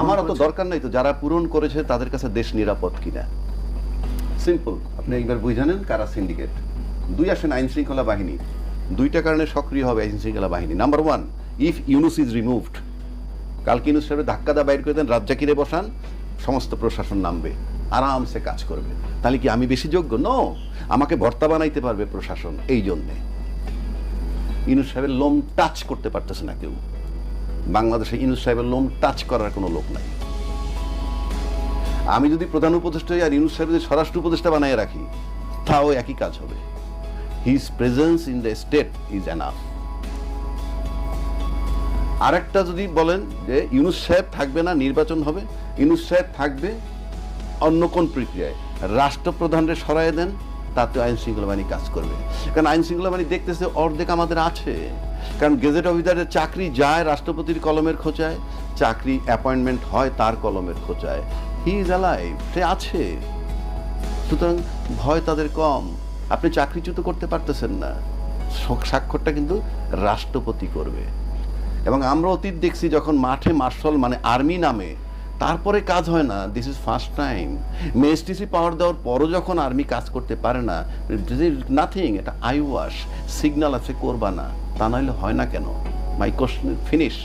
আমার অত দরকার নাই তো যারা পূরণ করেছে তাদের কাছে দেশ নিরাপদ কিনা। সিম্পল আপনি একবার বুঝে নেন কারা সিন্ডিকেট দুই আসেন আইন শৃঙ্খলা বাহিনী। দুইটা কারণে সক্রিয় হবে আইন শৃঙ্খলা বাহিনী। Number one if Yunus is removed কালকে ইউনুস সাহেবের ধাক্কা দা বাইর করে দেন রাজ্জাকিরে বসান সমস্ত প্রশাসন নামবে আরামসে কাজ করবে। তাহলে কি আমি বেশি যোগ্য? নো আমাকে ভর্তা বানাইতে পারবে প্রশাসন এই জন্যে। ইউনুস সাহেবের লোম টাচ করতে পারতেছে না কেউ। বাংলাদেশে ইউনুস সাহেবের লোম টাচ করার কোনো লোক নাই। আমি যদি প্রধান উপদেষ্টা আর ইউনুস সাহেব যদি স্বরাষ্ট্র উপদেষ্টা বানিয়ে রাখি, তাও একই কাজ হবে। His presence in the state is enough আরেকটা যদি বলেন যে ইউনুস সাহেব থাকবে না, নির্বাচন হবে ইউনুস সাহেব থাকবে অন্য কোন প্রক্রিয়ায়। রাষ্ট্রপ্রধানরে সরাই দেন তাতে আইন শৃঙ্খলা বাহিনী কাজ করবে। কারণ আইন শৃঙ্খলা বাহিনী দেখতেছে অর্ধেক আমাদের আছে। কারণ গেজেট অফিসারের চাকরি যায় রাষ্ট্রপতির কলমের খোঁচায়, চাকরি অ্যাপয়েন্টমেন্ট হয় তার কলমের খোঁচায়। হি ইজ অ্যালাইভ সে আছে। সুতরাং ভয় তাদের কম। আপনি চাকরিচ্যুত করতে পারতেছেন না। স্বাক্ষরটা কিন্তু রাষ্ট্রপতি করবে। এবং আমরা অতীত দেখছি যখন মাঠে মার্শাল মানে আর্মি নামে তারপরে কাজ হয় না দিস ইজ ফার্স্ট টাইম মেএসটিসি পাওয়ার দেওয়ার পরও যখন আর্মি কাজ করতে পারে না দিস ইজ নাথিং এটা আই ওয়াশ সিগন্যাল আছে করবা না, তা নাহলে হয় না কেন? মাই কোশ্চেন ফিনিশ